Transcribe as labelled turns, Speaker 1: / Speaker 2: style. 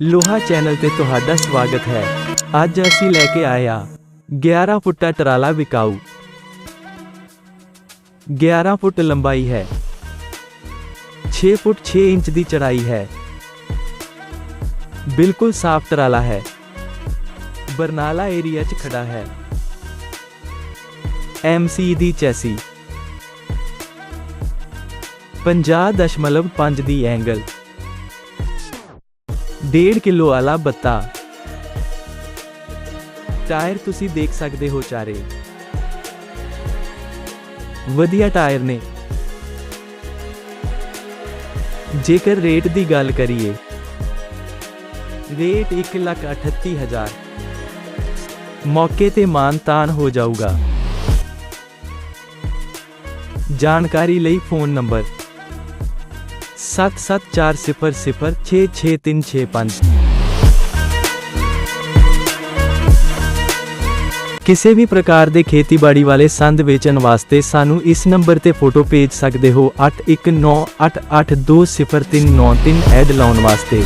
Speaker 1: ਲੋਹਾ ਚੈਨਲ ਤੇ ਤੁਹਾਡਾ ਸਵਾਗਤ ਹੈ ਅੱਜ ਅਸੀਂ ਲੈ ਕੇ ਆਏ ਆ 11 ਫੁੱਟਾ ਟਰਾਲਾ ਵਿਕਾਊ 11 ਫੁੱਟ ਲੰਬਾਈ ਹੈ 6 ਫੁੱਟ 6 ਇੰਚ ਦੀ ਚੜਾਈ ਹੈ ਬਿਲਕੁਲ ਸਾਫ਼ ਟਰਾਲਾ ਹੈ ਬਰਨਾਲਾ ਏਰੀਆ 'ਚ ਖੜਾ ਹੈ MC ਦੀ ਚੈਸੀ 50.5 ਦੀ ਐਂਗਲ 1.5 ਕਿਲੋ ਵਾਲਾ ਬੱਤਾ। ਟਾਇਰ ਤੁਸੀਂ ਦੇਖ ਸਕਦੇ ਹੋ ਚਾਰੇ। ਵਧੀਆ ਟਾਇਰ ਨੇ। ਜੇਕਰ ਰੇਟ ਦੀ ਗੱਲ ਕਰੀਏ, ਰੇਟ 138000 ਮੌਕੇ ਤੇ ਮਾਨਤਾਨ ਹੋ ਜਾਊਗਾ। ਜਾਣਕਾਰੀ ਲਈ ਫੋਨ ਨੰਬਰ 7740066365 ਕਿਸੇ ਵੀ ਪ੍ਰਕਾਰ ਦੇ ਖੇਤੀਬਾੜੀ ਵਾਲੇ ਸੰਦ ਵੇਚਣ ਵਾਸਤੇ ਸਾਨੂੰ ਇਸ ਨੰਬਰ ਤੇ ਫੋਟੋ ਭੇਜ ਸਕਦੇ ਹੋ 8198820393 ਐਡ ਲਾਉਣ ਵਾਸਤੇ।